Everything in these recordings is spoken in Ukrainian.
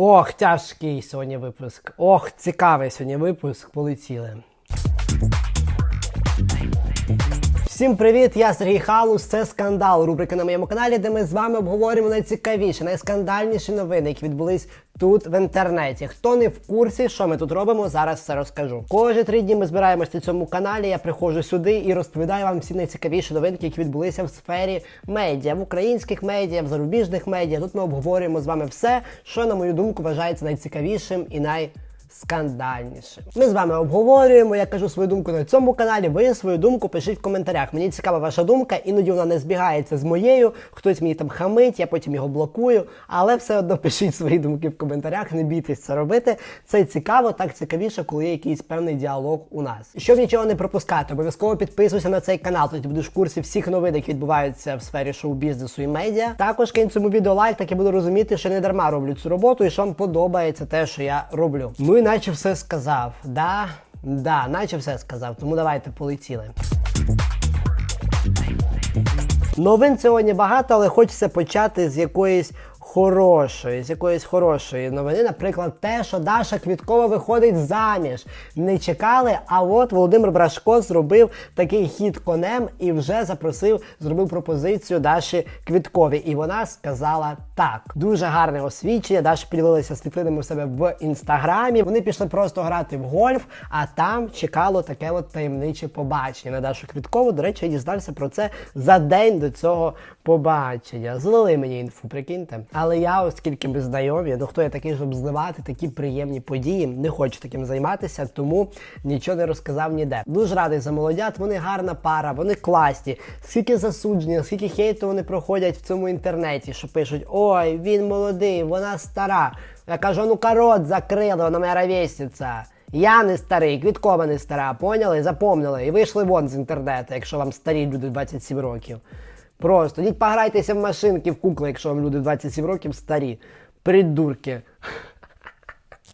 Ох, тяжкий сьогодні випуск. Ох, цікавий сьогодні випуск. Полетіли. Всім привіт! Я Сергій Халус. Це скандал. Рубрика на моєму каналі, де ми з вами обговорюємо найцікавіші, найскандальніші новини, які відбулись тут в інтернеті. Хто не в курсі, що ми тут робимо, зараз все розкажу. Кожні три дні ми збираємося на цьому каналі. Я приходжу сюди і розповідаю вам всі найцікавіші новинки, які відбулися в сфері медіа, в українських медіа, в зарубіжних медіа. Тут ми обговорюємо з вами все, що, на мою думку, вважається найцікавішим і най скандальніше. Ми з вами обговорюємо, я кажу свою думку на цьому каналі. Ви свою думку пишіть в коментарях. Мені цікава ваша думка, іноді вона не збігається з моєю. Хтось мені там хамить, я потім його блокую. Але все одно пишіть свої думки в коментарях. Не бійтесь це робити. Це цікаво, так цікавіше, коли є якийсь певний діалог у нас. Щоб нічого не пропускати, обов'язково підписуйся на цей канал. Тоді будеш в курсі всіх новин, які відбуваються в сфері шоу-бізнесу і медіа. Також кинь цьому відео лайк, так я буду розуміти, що не дарма роблю цю роботу і що вам подобається те, що я роблю. І наче все сказав. Да, да, наче все сказав. Тому давайте полетіли. Новин сьогодні багато, але хочеться почати з якоїсь хорошої, з якоїсь хорошої новини. Наприклад, те, що Даша Квіткова виходить заміж. Не чекали, а от Володимир Брашко зробив такий хід конем і вже запросив, зробив пропозицію Даші Квіткові. І вона сказала так. Дуже гарне освічення. Даша поділилася світлинами у себе в інстаграмі. Вони пішли просто грати в гольф, а там чекало таке от таємниче побачення на Дашу Квіткову. До речі, я дізнався про це за день до цього побачення. Злили мені інфу, прикиньте. Але я, оскільки ми знайомі, ну хто я такий, щоб зливати такі приємні події, не хочу таким займатися, тому нічого не розказав ніде. Дуже радий за молодят. Вони гарна пара, вони класні. Скільки засудження, скільки хейту вони проходять в цьому інтернеті, що пишуть: ой, він молодий, вона стара. Я кажу, ну корот закрили, вона моя ровесниця. Я не старий, Квіткова не стара, поняли? Запомнили. І вийшли вон з інтернету, якщо вам старі люди 27 років. Просто йдіть пограйтеся в машинки, в кукли, якщо вам люди 27 років старі. Придурки.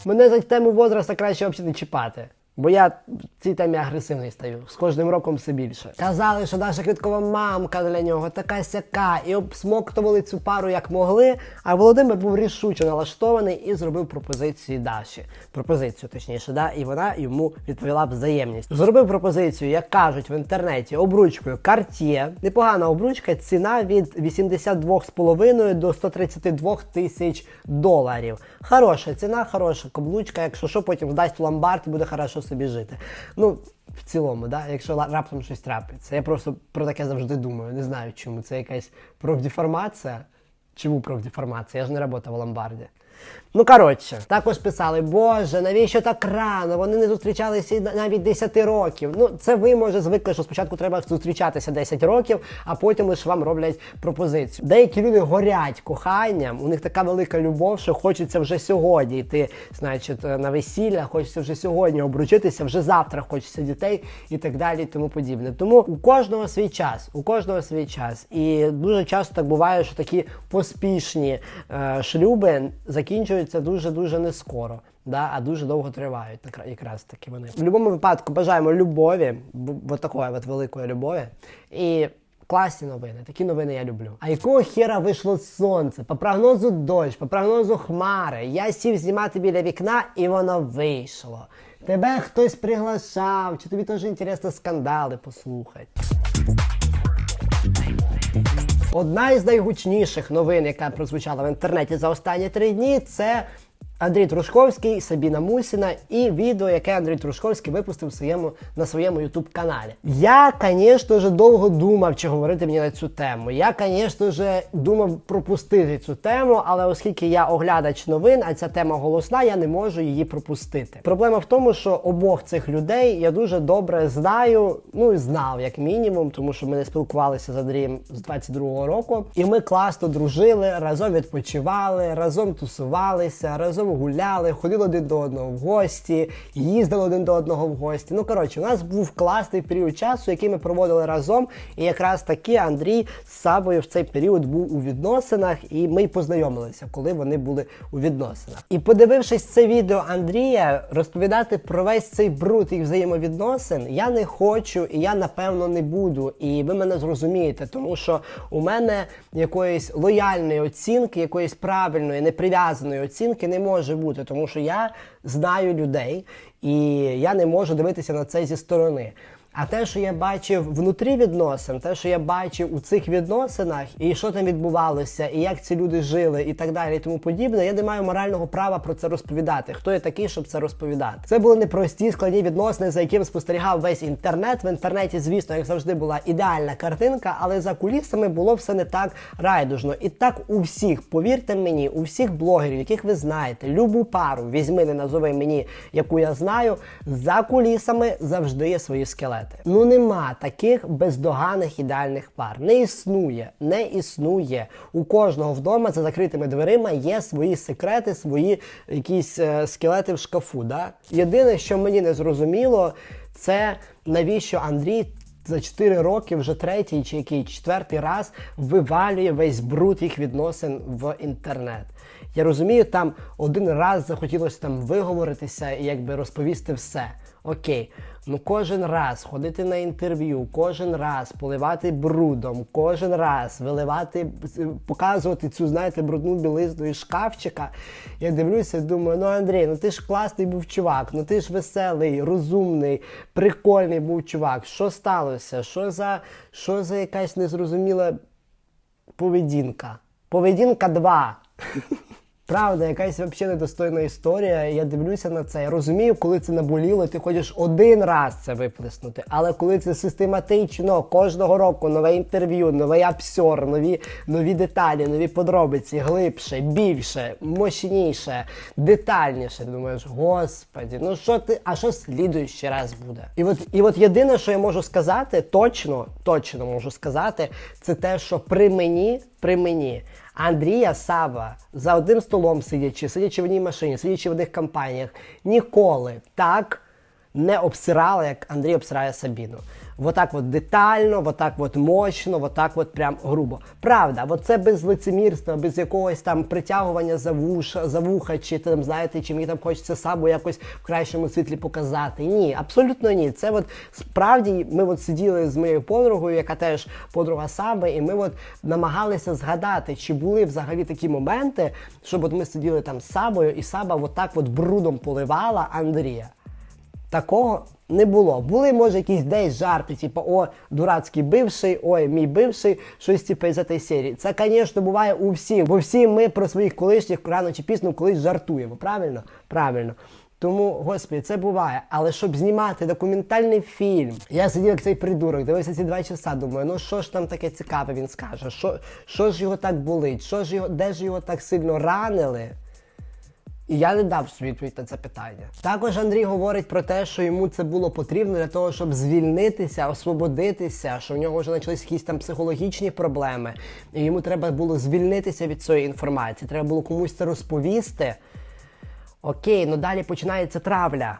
Мене за тему возраста краще взагалі не чіпати. Бо я в цій темі агресивний стаю. З кожним роком все більше. Казали, що Даша Квіткова мамка для нього, така сяка, і обсмоктували цю пару як могли. А Володимир був рішуче налаштований і зробив пропозицію Даші. Пропозицію, точніше, да, і вона йому відповіла взаємність. Зробив пропозицію, як кажуть в інтернеті, обручкою Cartier. Непогана обручка, ціна від 82,5 до 132 тисяч доларів. Хороша ціна, хороша каблучка. Якщо що, потім вдасть в ломбард буде хорошо собі жити. Ну, в цілому, да, якщо раптом щось трапиться. Я просто про таке завжди думаю. Не знаю, чому це якась профдеформація. Чому профдеформація? Я ж не працював в ломбарді. Ну, коротше, також писали, Боже, навіщо так рано? Вони не зустрічалися навіть 10 років. Ну, це ви, може, звикли, що спочатку треба зустрічатися 10 років, а потім лише вам роблять пропозицію. Деякі люди горять коханням, у них така велика любов, що хочеться вже сьогодні йти, значить, на весілля, хочеться вже сьогодні обручитися, вже завтра хочеться дітей і так далі, і тому подібне. Тому у кожного свій час, у кожного свій час. І дуже часто так буває, що такі поспішні е, шлюби закінчуються дуже-дуже не скоро. Да, а дуже довго тривають якра- якраз таки вони. В будь-якому випадку бажаємо любові, от такої от великої любові. І класні новини, такі новини я люблю. А якого хера вийшло сонце? По прогнозу дощ, по прогнозу хмари. Я сів знімати біля вікна, і воно вийшло. Тебе хтось приглашав, чи тобі теж інтересно скандали послухати. Одна із найгучніших новин, яка прозвучала в інтернеті за останні три дні, це Андрій Трушковський, Сабіна Мусіна і відео, яке Андрій Трушковський випустив своєму, на своєму ютуб каналі. Я, звісно ж, довго думав, чи говорити мені на цю тему. Я, звісно ж, думав пропустити цю тему, але оскільки я оглядач новин, а ця тема голосна, я не можу її пропустити. Проблема в тому, що обох цих людей я дуже добре знаю, ну і знав як мінімум, тому що ми не спілкувалися з Андрієм з 22-го року, і ми класно дружили, разом відпочивали, разом тусувалися, разом гуляли, ходили один до одного в гості, їздили один до одного в гості. Ну коротше, у нас був класний період часу, який ми проводили разом. І якраз таки Андрій з Савою в цей період був у відносинах, і ми й познайомилися, коли вони були у відносинах. І подивившись це відео Андрія, розповідати про весь цей бруд їх взаємовідносин, я не хочу, і я напевно не буду. І ви мене зрозумієте, тому що у мене якоїсь лояльної оцінки, якоїсь правильної, неприв'язаної оцінки не може може бути, тому що я знаю людей, і я не можу дивитися на це зі сторони. А те, що я бачив внутрі відносин, те, що я бачив у цих відносинах, і що там відбувалося, і як ці люди жили, і так далі, і тому подібне, я не маю морального права про це розповідати. Хто я такий, щоб це розповідати? Це були непрості складні відносини, за яким спостерігав весь інтернет. В інтернеті, звісно, як завжди, була ідеальна картинка, але за кулісами було все не так райдужно. І так у всіх, повірте мені, у всіх блогерів, яких ви знаєте, любу пару візьми, не назови мені, яку я знаю, за кулісами завжди є свої скелети. Ну нема таких бездоганних ідеальних пар. Не існує, не існує. У кожного вдома за закритими дверима є свої секрети, свої якісь е, скелети в шкафу. Да? Єдине, що мені не зрозуміло, це навіщо Андрій. За 4 роки вже третій чи який четвертий раз вивалює весь бруд їх відносин в інтернет. Я розумію, там один раз захотілося там виговоритися і якби розповісти все. Окей, ну кожен раз ходити на інтерв'ю, кожен раз поливати брудом, кожен раз виливати, показувати цю, знаєте, брудну білизну із шкафчика. Я дивлюся думаю, ну Андрій, ну ти ж класний був чувак, ну ти ж веселий, розумний, прикольний був чувак. Що сталося? Що за, що за якась незрозуміла поведінка? Поведінка 2. Правда, якась взагалі недостойна історія. Я дивлюся на це. Я розумію, коли це наболіло, ти хочеш один раз це виплеснути. Але коли це систематично кожного року нове інтерв'ю, новий абсор, нові, нові деталі, нові подробиці, глибше, більше, мощніше, детальніше. Ти думаєш, господі, ну що ти, а що слідуючий раз буде? І от, і от єдине, що я можу сказати, точно, точно можу сказати, це те, що при мені, при мені. Андрія Сава за одним столом сидячи, сидячи в одній машині, сидячи в одних компаніях, ніколи так не обсирала, як Андрій обсирає Сабіну. Вот так от детально, вот так от мощно, вот так от прям грубо. Правда, от це без лицемірства, без якогось там притягування за вуша, за вуха, чи там, знаєте, чи мені там хочеться сабу якось в кращому світлі показати. Ні, абсолютно ні. Це от справді ми от сиділи з моєю подругою, яка теж подруга Саби, і ми от намагалися згадати, чи були взагалі такі моменти, щоб от ми сиділи там з Сабою, і Саба от так от брудом поливала Андрія. Такого не було. Були, може, якісь десь жарти, типу, о, дурацький бивший, ой, мій бивший, щось типу із цієї серії. Це, звісно, буває у всіх, бо всі ми про своїх колишніх рано чи пізно колись жартуємо. Правильно? Правильно. Тому, господи, це буває. Але щоб знімати документальний фільм, я сидів як цей придурок, дивився ці два часа, думаю, ну що ж там таке цікаве він скаже, що, що ж його так болить, що ж його, де ж його так сильно ранили. І я не дав відповідь на це питання. Також Андрій говорить про те, що йому це було потрібно для того, щоб звільнитися, освободитися, що в нього вже почались якісь там психологічні проблеми, і йому треба було звільнитися від цієї інформації. Треба було комусь це розповісти. Окей, ну далі починається травля.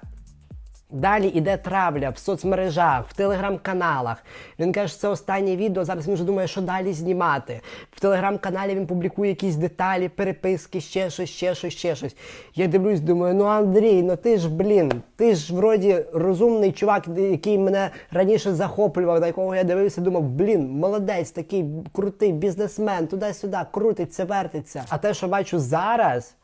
Далі іде травля в соцмережах, в телеграм-каналах. Він каже, що це останнє відео. Зараз він вже думає, що далі знімати. В телеграм-каналі він публікує якісь деталі, переписки, ще щось, ще щось, ще щось. Я дивлюсь, думаю, ну Андрій, ну ти ж, блін, ти ж вроді розумний чувак, який мене раніше захоплював, на якого я дивився, думав, блін, молодець, такий крутий бізнесмен, туди-сюди, крутиться, вертиться. А те, що бачу зараз.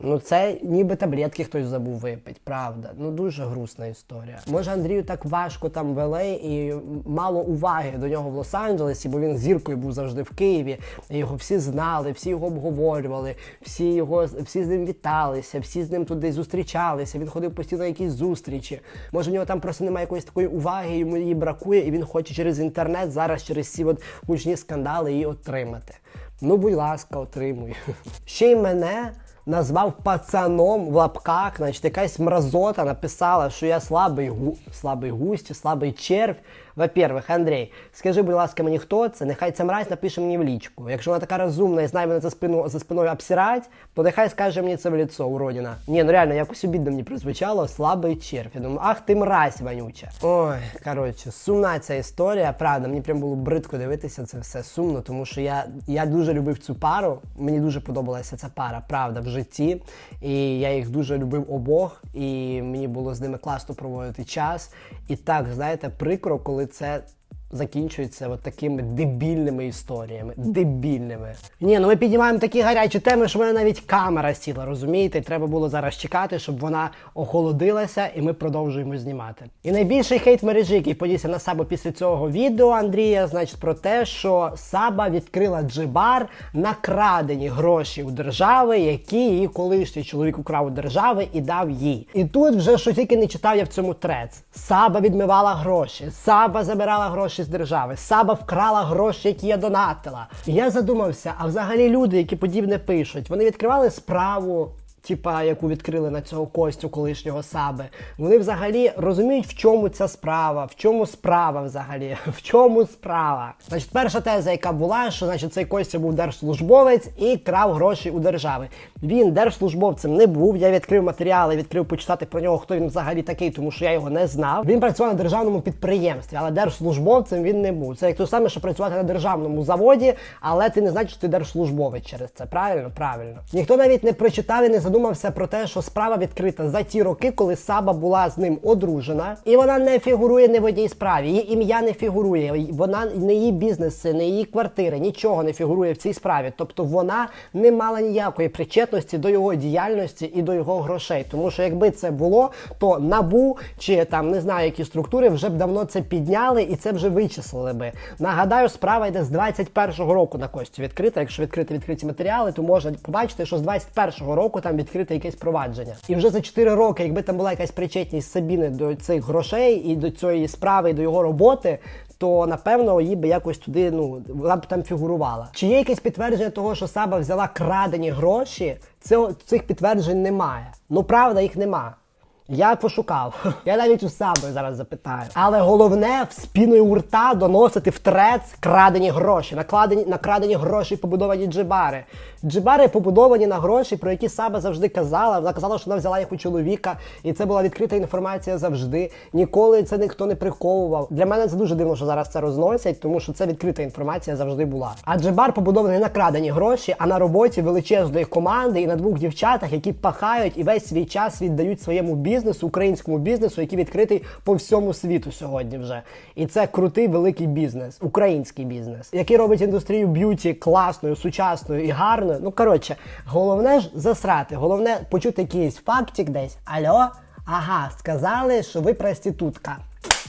Ну, це ніби таблетки хтось забув випити, правда. Ну дуже грустна історія. Може, Андрію так важко там вели і мало уваги до нього в Лос-Анджелесі, бо він зіркою був завжди в Києві. Його всі знали, всі його обговорювали, всі його всі з ним віталися, всі з ним туди зустрічалися. Він ходив постійно на якісь зустрічі. Може, в нього там просто немає якоїсь такої уваги, йому її бракує, і він хоче через інтернет зараз через ці от гучні скандали її отримати. Ну, будь ласка, отримуй. Ще й мене назвав пацаном в лапках, значить якась мразота написала, що я слабий гу... слабий густь, слабий червь. Во-первых, Андрій, скажи, будь ласка, мені хто це? Нехай ця мразь напише мені в лічку. Якщо вона така розумна і знає мене за спину за спиною обсирать, то нехай скаже мені це в лицо, уродина. Ні, ну реально, якось обідно мені прозвучало слабий червь. Я думаю, ах ти мразь вонюча. Ой, коротше, сумна ця історія. Правда, мені прям було бридко дивитися це все сумно, тому що я, я дуже любив цю пару. Мені дуже подобалася ця пара, правда, в житті. І я їх дуже любив обох, і мені було з ними класно проводити час. І так, знаєте, прикро, коли це закінчується от такими дебільними історіями. Дебільними. Ні, ну ми піднімаємо такі гарячі теми, що в мене навіть камера сіла, розумієте? Треба було зараз чекати, щоб вона охолодилася, і ми продовжуємо знімати. І найбільший хейт мережі, який подівся на Сабу після цього відео Андрія, значить про те, що Саба відкрила джибар на крадені гроші у держави, які її колишній чоловік украв у держави і дав їй. І тут вже що тільки не читав я в цьому трец. Саба відмивала гроші, Саба забирала гроші з держави, Саба вкрала гроші, які я донатила. І я задумався, а взагалі люди, які подібне пишуть, вони відкривали справу. Типа, яку відкрили на цього Костю колишнього Саби, вони взагалі розуміють, в чому ця справа, в чому справа взагалі, в чому справа. Значить, перша теза, яка була, що значить цей Костя був держслужбовець і крав гроші у держави. Він держслужбовцем не був. Я відкрив матеріали, відкрив почитати про нього, хто він взагалі такий, тому що я його не знав. Він працював на державному підприємстві, але держслужбовцем він не був. Це як те саме, що працювати на державному заводі, але ти не знаєш, що ти держслужбовець через це. Правильно, правильно. Ніхто навіть не прочитав і не задумався про те, що справа відкрита за ті роки, коли Саба була з ним одружена, і вона не фігурує ні в одній справі. Її ім'я не фігурує. Вона не її бізнеси, не її квартири, нічого не фігурує в цій справі. Тобто вона не мала ніякої причетності до його діяльності і до його грошей. Тому що якби це було, то набу чи там не знаю, які структури вже б давно це підняли і це вже вичислили би. Нагадаю, справа йде з 21-го року на Кості відкрита. Якщо відкрити відкриті матеріали, то можна побачити, що з 21-го року там відкрите якесь провадження. І вже за 4 роки, якби там була якась причетність Сабіни до цих грошей і до цієї справи, і до його роботи. То напевно її би якось туди, ну вона б там фігурувала. Чи є якесь підтвердження того, що Саба взяла крадені гроші? Цього цих підтверджень немає. Ну правда, їх нема. Я пошукав. Я навіть у себе зараз запитаю. Але головне в спіною у рта доносити в трец крадені гроші, накладені накрадені гроші, побудовані джибари. Джибари побудовані на гроші, про які Саба завжди казала. Вона казала, що вона взяла їх у чоловіка, і це була відкрита інформація завжди. Ніколи це ніхто не приховував. Для мене це дуже дивно, що зараз це розносять, тому що це відкрита інформація завжди була. А джибар побудований не на крадені гроші, а на роботі величезної команди і на двох дівчатах, які пахають і весь свій час віддають своєму бізнесу, українському бізнесу, який відкритий по всьому світу сьогодні вже. І це крутий великий бізнес, український бізнес, який робить індустрію б'юті класною, сучасною і гарною. Ну коротше, головне ж засрати, головне почути якийсь фактик десь. Альо, ага, сказали, що ви проститутка.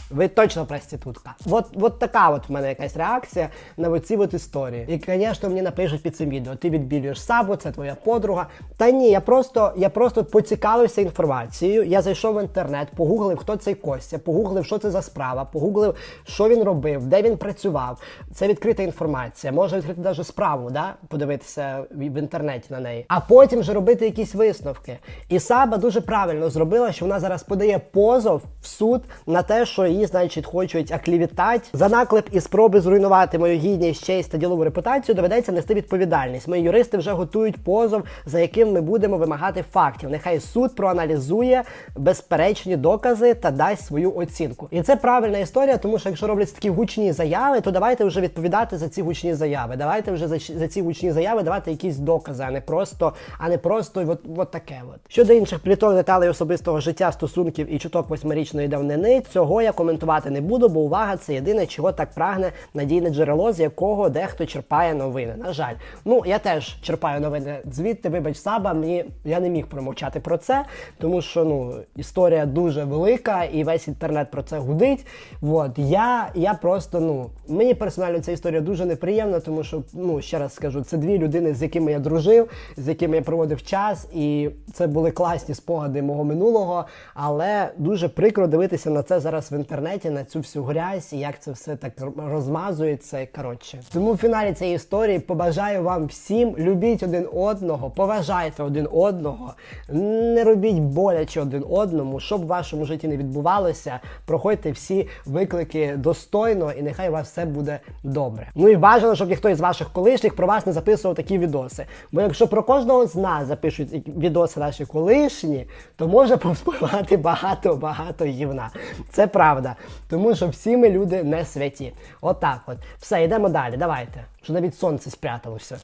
Ви точно проститутка. Вот, вот така от в мене якась реакція на оці от історії. І, звісно, мені напишуть під цим відео. Ти відбілюєш Сабу, це твоя подруга. Та ні, я просто, я просто поцікавився інформацією. Я зайшов в інтернет, погуглив, хто цей Костя, погуглив, що це за справа, погуглив, що він робив, де він працював. Це відкрита інформація. Можна відкрити навіть справу, да? подивитися в інтернеті на неї. А потім вже робити якісь висновки. І Саба дуже правильно зробила, що вона зараз подає позов в суд на те, що її, значить, хочуть оклівітати за наклеп і спроби зруйнувати мою гідність, честь та ділову репутацію. Доведеться нести відповідальність. Мої юристи вже готують позов, за яким ми будемо вимагати фактів. Нехай суд проаналізує безперечні докази та дасть свою оцінку. І це правильна історія, тому що якщо роблять такі гучні заяви, то давайте вже відповідати за ці гучні заяви. Давайте вже за, за ці гучні заяви давати якісь докази, а не просто, а не просто от, от таке. От. Щодо інших пліток деталей особистого життя, стосунків і чуток восьмирічної давнини, цього я коментувати не буду, бо увага це єдине, чого так прагне надійне джерело, з якого дехто черпає новини. На жаль, ну я теж черпаю новини звідти. Вибач, Саба, мені я не міг промовчати про це, тому що ну історія дуже велика, і весь інтернет про це гудить. От я, я просто ну мені персонально ця історія дуже неприємна, тому що ну ще раз скажу, це дві людини, з якими я дружив, з якими я проводив час, і це були класні спогади мого минулого. Але дуже прикро дивитися на це зараз в інтернеті, на цю всю грязь, і як це все так розмазується. Коротше, тому в фіналі цієї історії побажаю вам всім любіть один одного, поважайте один одного, не робіть боляче один одному, щоб в вашому житті не відбувалося. Проходьте всі виклики достойно, і нехай у вас все буде добре. Ну і бажано, щоб ніхто із ваших колишніх про вас не записував такі відоси. Бо якщо про кожного з нас запишуть відоси наші колишні, то може повпливати багато-багато гівна. Це правда. Тому що всі ми люди не святі. Отак от. Все, йдемо далі. Давайте. Що навіть сонце спряталося.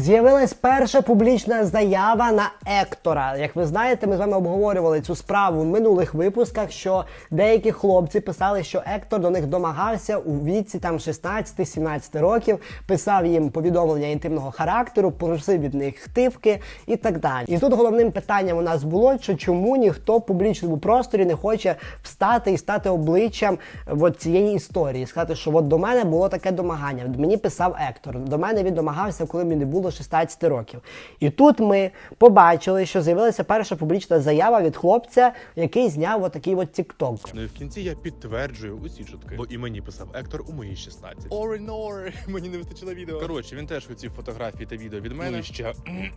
З'явилась перша публічна заява на Ектора. Як ви знаєте, ми з вами обговорювали цю справу в минулих випусках, що деякі хлопці писали, що Ектор до них домагався у віці там 16-17 років, писав їм повідомлення інтимного характеру, просив від них хтивки і так далі. І тут головним питанням у нас було, що чому ніхто в публічному просторі не хоче встати і стати обличчям от цієї історії, сказати, що от до мене було таке домагання. Мені писав Ектор. До мене він домагався, коли мені було 16 років. І тут ми побачили, що з'явилася перша публічна заява від хлопця, який зняв отакий от тікток. Ну і в кінці я підтверджую усі чутки, бо і мені писав Ектор у мої 16. Ори нор, мені не вистачило відео. Коротше, він теж хотів фотографії та відео від мене Ну і ще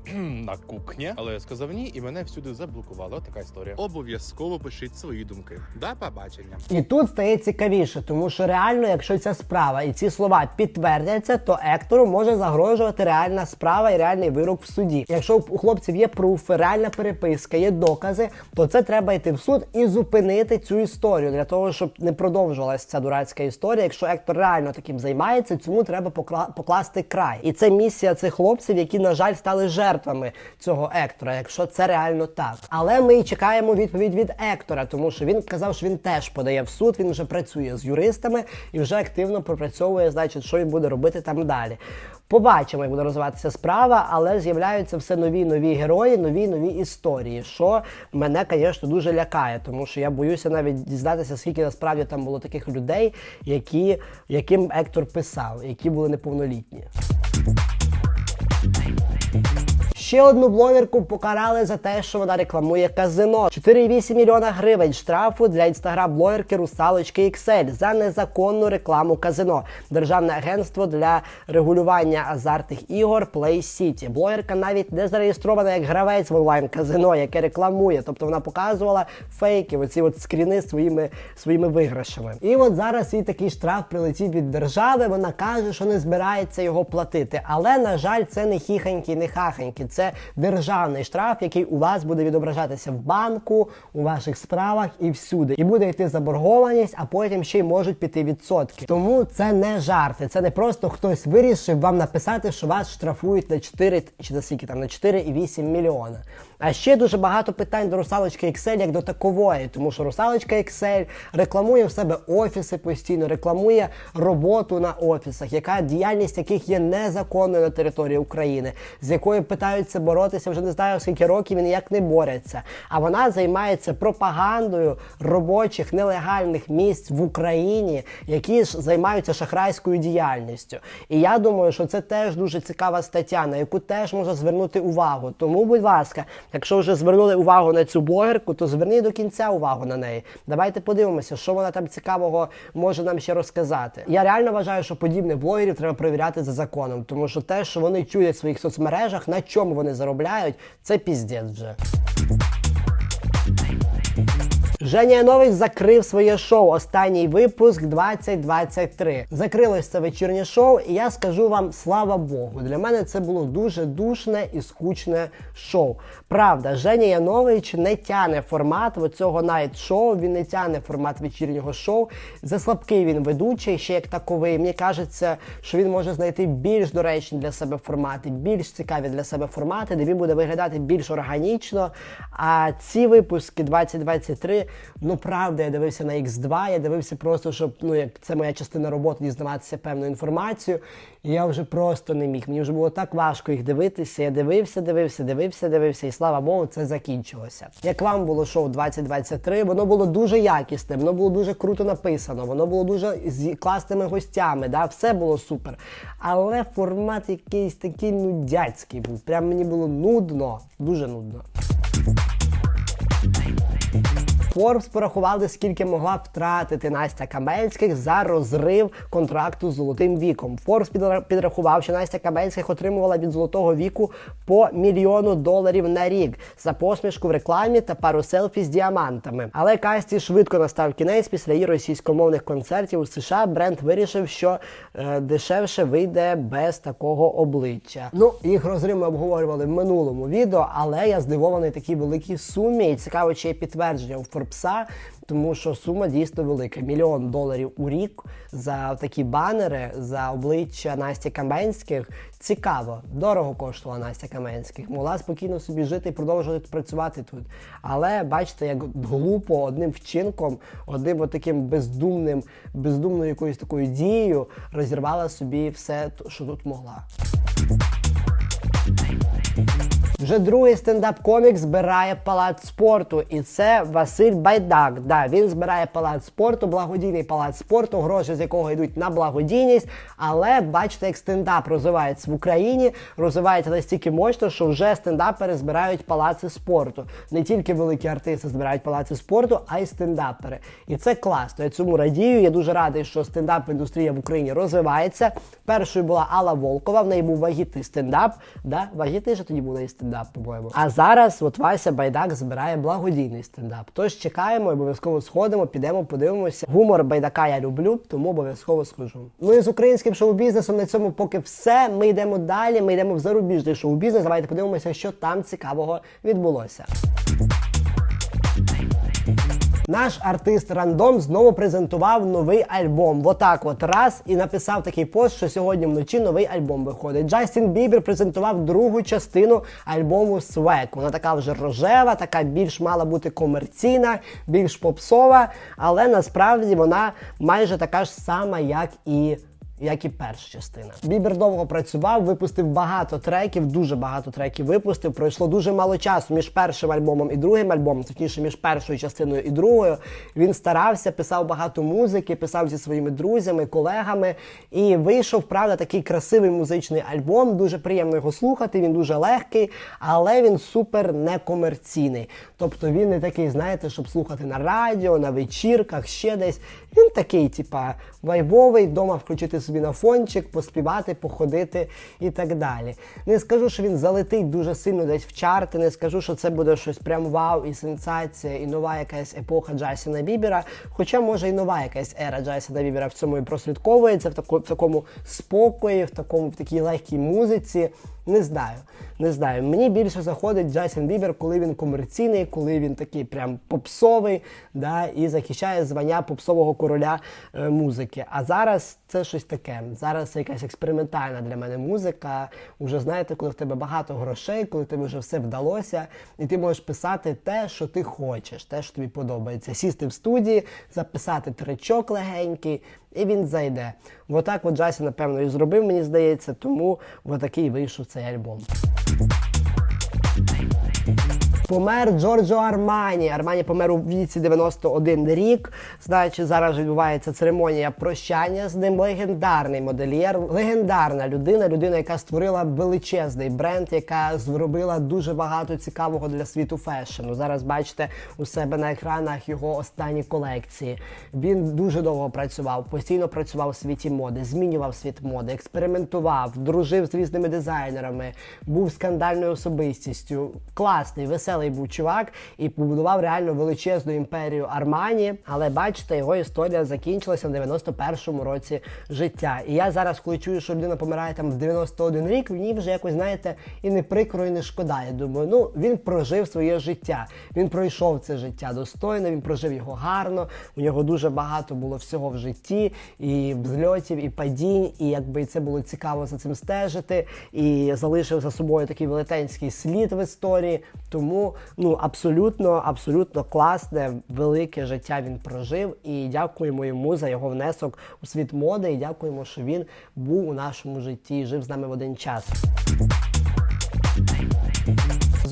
на кухні, але я сказав ні, і мене всюди заблокували. Така історія. Обов'язково пишіть свої думки. До побачення. І тут стає цікавіше, тому що реально, якщо ця справа і ці слова підтвердяться, то Ектору може загрожувати реальна справа і реальний вирок в суді. Якщо у хлопців є пруфи, реальна переписка, є докази, то це треба йти в суд і зупинити цю історію для того, щоб не продовжувалася ця дурацька історія. Якщо Ектор реально таким займається, цьому треба покла- покласти край. І це місія цих хлопців, які, на жаль, стали жертвами цього Ектора, якщо це реально так. Але ми чекаємо відповідь від Ектора, тому що він казав, що він теж подає в суд, він вже працює з юристами і вже активно пропрацьовує, значить, що він буде робити там далі. Побачимо, як буде розвиватися справа, але з'являються все нові нові герої, нові нові історії, що мене, звісно, дуже лякає, тому що я боюся навіть дізнатися, скільки насправді там було таких людей, які, яким Ектор писав, які були неповнолітні. Ще одну блогерку покарали за те, що вона рекламує казино. 4,8 мільйона гривень штрафу для інстаграм-блогерки Русалочки XL за незаконну рекламу казино. Державне агентство для регулювання азартних ігор Play City. Блогерка навіть не зареєстрована як гравець в онлайн казино, яке рекламує. Тобто вона показувала фейки, оці от скріни своїми своїми виграшами. І от зараз їй такий штраф прилетів від держави. Вона каже, що не збирається його платити. Але на жаль, це не хіханьки, не хаханьки. Це державний штраф, який у вас буде відображатися в банку, у ваших справах і всюди. І буде йти заборгованість, а потім ще й можуть піти відсотки. Тому це не жарти. Це не просто хтось вирішив вам написати, що вас штрафують на 4 чи на скільки там на 4,8 мільйона. А ще дуже багато питань до русалочки Excel як до такової, тому що русалочка Excel рекламує в себе офіси постійно, рекламує роботу на офісах, яка діяльність яких є незаконною на території України, з якою питаються боротися вже не знаю скільки років і ніяк не борються. А вона займається пропагандою робочих нелегальних місць в Україні, які ж займаються шахрайською діяльністю. І я думаю, що це теж дуже цікава стаття, на яку теж можна звернути увагу. Тому, будь ласка, якщо вже звернули увагу на цю блогерку, то зверніть до кінця увагу на неї. Давайте подивимося, що вона там цікавого може нам ще розказати. Я реально вважаю, що подібних блогерів треба перевіряти за законом, тому що те, що вони чують в своїх соцмережах, на чому вони заробляють, це піздець вже. Женя Янович закрив своє шоу. Останній випуск 2023. Закрилось це вечірнє шоу, і я скажу вам слава Богу. Для мене це було дуже душне і скучне шоу. Правда, Женя Янович не тяне формат цього найт-шоу, він не тяне формат вечірнього шоу. За слабкий він ведучий, ще як таковий. Мені кажеться, що він може знайти більш доречні для себе формати, більш цікаві для себе формати, де він буде виглядати більш органічно. А ці випуски 2023, ну правда, я дивився на X2, я дивився просто, щоб ну як це моя частина роботи дізнаватися певну інформацію. І я вже просто не міг. Мені вже було так важко їх дивитися. Я дивився, дивився, дивився, дивився, і слава Богу, це закінчилося. Як вам було шоу 2023, воно було дуже якісне, воно було дуже круто написано, воно було дуже з класними гостями, да, все було супер. Але формат якийсь такий нудяцький був. Прям мені було нудно, дуже нудно. Forbes порахували, скільки могла втратити Настя Каменських за розрив контракту з золотим віком. Forbes підрахував, що Настя Каменських отримувала від золотого віку по мільйону доларів на рік за посмішку в рекламі та пару селфі з діамантами. Але Касті швидко настав кінець після її російськомовних концертів у США. Бренд вирішив, що е, дешевше вийде без такого обличчя. Ну, їх розрив ми обговорювали в минулому відео, але я здивований такій великій сумі. І цікаво, чи є підтвердження у Форбса, тому що сума дійсно велика. Мільйон доларів у рік за такі банери, за обличчя Насті Каменських. Цікаво, дорого коштувала Настя Каменських. Могла спокійно собі жити і продовжувати працювати тут. Але бачите, як глупо одним вчинком, одним от таким бездумним, бездумною якоюсь такою дією розірвала собі все, що тут могла. Вже другий стендап-комік збирає палац спорту, і це Василь Байдак. Да, він збирає палац спорту, благодійний палац спорту, гроші з якого йдуть на благодійність. Але бачите, як стендап розвивається в Україні, розвивається настільки мощно, що вже стендапери збирають палаци спорту. Не тільки великі артисти збирають палаци спорту, а й стендапери. І це класно. Я цьому радію. Я дуже радий, що стендап-індустрія в Україні розвивається. Першою була Алла Волкова, в неї був вагітний стендап. Да? Вагітний же тоді був неї стендап, по-моєму. А зараз от Вася Байдак збирає благодійний стендап. Тож чекаємо, обов'язково сходимо, підемо, подивимося. Гумор Байдака я люблю, тому обов'язково схожу. Ну і з українським шоу-бізнесом на цьому поки все. Ми йдемо далі. Ми йдемо в зарубіжний шоу-бізнес. Давайте подивимося, що там цікавого відбулося. Наш артист Рандом знову презентував новий альбом. Отак, от раз і написав такий пост, що сьогодні вночі новий альбом виходить. Джастін Бібер презентував другу частину альбому Swag. Вона така вже рожева, така більш мала бути комерційна, більш попсова, але насправді вона майже така ж сама, як і як і перша частина. Бібер довго працював, випустив багато треків, дуже багато треків випустив. Пройшло дуже мало часу між першим альбомом і другим альбомом, точніше, між першою частиною і другою. Він старався, писав багато музики, писав зі своїми друзями, колегами. І вийшов, правда, такий красивий музичний альбом. Дуже приємно його слухати. Він дуже легкий, але він супер некомерційний. Тобто він не такий, знаєте, щоб слухати на радіо, на вечірках, ще десь. Він такий, типа, вайбовий, вдома включити собі на фончик, поспівати, походити і так далі. Не скажу, що він залетить дуже сильно десь в чарти, не скажу, що це буде щось прям вау і сенсація, і нова якась епоха Джасіна Бібера. Хоча, може, і нова якась ера Джасіна Бібера в цьому і прослідковується, в, тако, в такому спокої, в такому в такій легкій музиці. Не знаю, не знаю. Мені більше заходить Джастін Бібер, коли він комерційний, коли він такий прям попсовий, да, і захищає звання попсового короля е, музики. А зараз це щось таке. Зараз це якась експериментальна для мене музика. Уже знаєте, коли в тебе багато грошей, коли тебе вже все вдалося, і ти можеш писати те, що ти хочеш, те, що тобі подобається. Сісти в студії, записати тречок легенький. І він зайде. Отак от Джасі, напевно, і зробив, мені здається, тому отакий вийшов цей альбом. Помер Джорджо Армані. Армані помер у віці 91 рік. Знаючи, зараз відбувається церемонія прощання з ним. Легендарний модельєр, легендарна людина, людина, яка створила величезний бренд, яка зробила дуже багато цікавого для світу фешену. Зараз бачите у себе на екранах його останні колекції. Він дуже довго працював, постійно працював у світі моди, змінював світ моди, експериментував, дружив з різними дизайнерами, був скандальною особистістю. Класний, веселий був чувак і побудував реально величезну імперію Армані. Але бачите, його історія закінчилася в 91-му році життя. І я зараз, коли чую, що людина помирає там в 91 рік, мені вже якось, знаєте, і не прикро, і не шкода. Я думаю, ну він прожив своє життя. Він пройшов це життя достойно, він прожив його гарно. У нього дуже багато було всього в житті, і взльотів, і падінь, і якби це було цікаво за цим стежити, і залишив за собою такий велетенський слід в історії. Тому ну абсолютно, абсолютно класне, велике життя він прожив. І дякуємо йому за його внесок у світ моди. І дякуємо, що він був у нашому житті жив з нами в один час.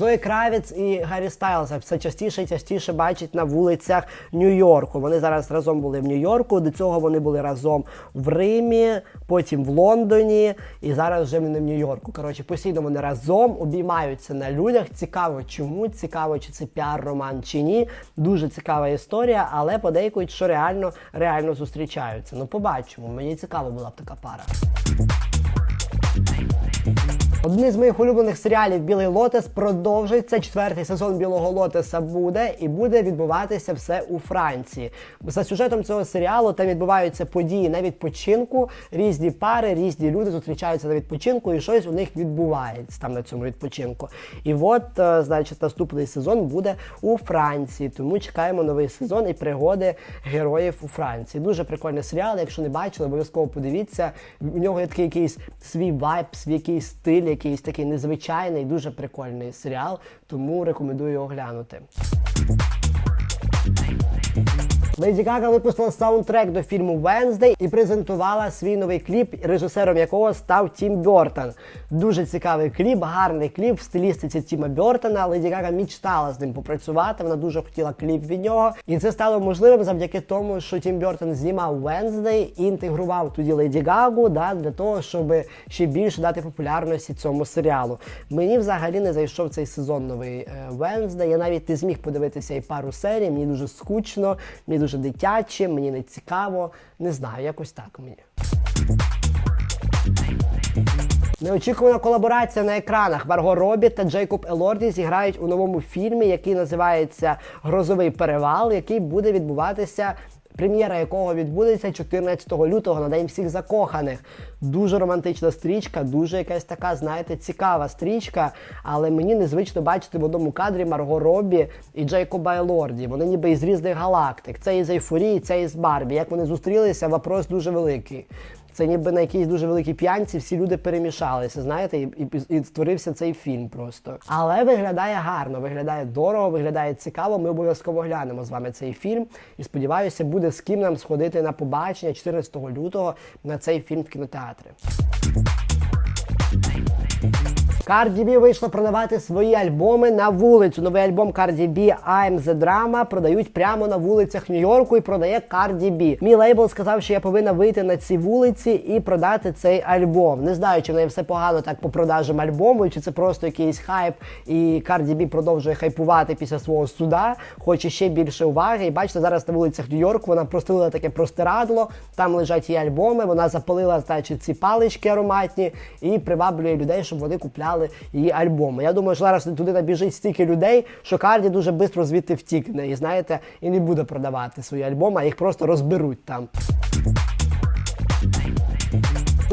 Зої Кравіц і Гаррі Стайлса все частіше і частіше бачать на вулицях Нью-Йорку. Вони зараз разом були в Нью-Йорку. До цього вони були разом в Римі, потім в Лондоні, і зараз вже вони в Нью-Йорку. Коротше, постійно вони разом обіймаються на людях. Цікаво, чому цікаво, чи це піар-роман чи ні. Дуже цікава історія, але подейкують, що реально реально зустрічаються. Ну, побачимо. Мені цікаво була б така пара. Один з моїх улюблених серіалів Білий Лотос продовжується. Четвертий сезон Білого Лотоса буде і буде відбуватися все у Франції. За сюжетом цього серіалу там відбуваються події на відпочинку. Різні пари, різні люди зустрічаються на відпочинку, і щось у них відбувається там на цьому відпочинку. І от, е, значить, наступний сезон буде у Франції. Тому чекаємо новий сезон і пригоди героїв у Франції. Дуже прикольний серіал. Якщо не бачили, обов'язково подивіться. У нього є такий якийсь свій вайб, свій якийсь стиль, якийсь такий незвичайний, дуже прикольний серіал. Тому рекомендую його глянути. Леді Гага випустила саундтрек до фільму Венздей і презентувала свій новий кліп, режисером якого став Тім Бьортон. Дуже цікавий кліп, гарний кліп в стилістиці Тіма Бьортона. Леді Гага мічтала з ним попрацювати. Вона дуже хотіла кліп від нього. І це стало можливим завдяки тому, що Тім Бьортон знімав Венздей і інтегрував тоді Леді Гагу да, для того, щоб ще більше дати популярності цьому серіалу. Мені взагалі не зайшов цей сезон новий Венздей. Я навіть не зміг подивитися і пару серій. Мені дуже скучно, мені дуже дитяче, мені не цікаво. Не знаю, якось так мені. Неочікувана колаборація на екранах. Марго Робі та Джейкоб Елорді зіграють у новому фільмі, який називається Грозовий перевал, який буде відбуватися. Прем'єра якого відбудеться 14 лютого на день всіх закоханих. Дуже романтична стрічка, дуже якась така, знаєте, цікава стрічка. Але мені незвично бачити в одному кадрі Марго Робі і Джейкоба Елорді. Вони ніби із різних галактик. Це із Ейфорії, це із Барбі. Як вони зустрілися, вопрос дуже великий. Це ніби на якійсь дуже великій п'янці всі люди перемішалися, знаєте, і, і, і створився цей фільм просто. Але виглядає гарно, виглядає дорого, виглядає цікаво. Ми обов'язково глянемо з вами цей фільм. І сподіваюся, буде з ким нам сходити на побачення 14 лютого на цей фільм в кінотеатри. Cardi B вийшла продавати свої альбоми на вулицю. Новий альбом Cardi B I'm the Drama продають прямо на вулицях Нью-Йорку і продає Cardi B. Мій лейбл сказав, що я повинна вийти на ці вулиці і продати цей альбом. Не знаю, чи в неї все погано так по продажам альбому, чи це просто якийсь хайп, і Cardi B продовжує хайпувати після свого суда, хоче ще більше уваги. І бачите, зараз на вулицях Нью-Йорку вона простелила таке простирадло, там лежать її альбоми, вона запалила, значить, ці палички ароматні і приваблює людей, щоб вони купляли її альбоми. Я думаю, що зараз туди набіжить стільки людей, що Карді дуже швидко звідти втікне. І знаєте, і не буде продавати свої альбоми, а їх просто розберуть там.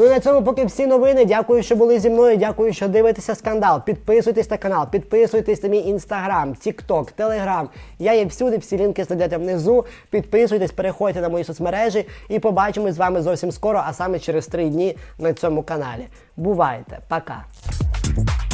Ну і на цьому поки всі новини. Дякую, що були зі мною. Дякую, що дивитеся скандал. Підписуйтесь на канал, підписуйтесь на мій інстаграм, тікток, телеграм. Я є всюди, всі лінки знайдете внизу. Підписуйтесь, переходьте на мої соцмережі і побачимось з вами зовсім скоро, а саме через три дні на цьому каналі. Бувайте, пока! Thank you.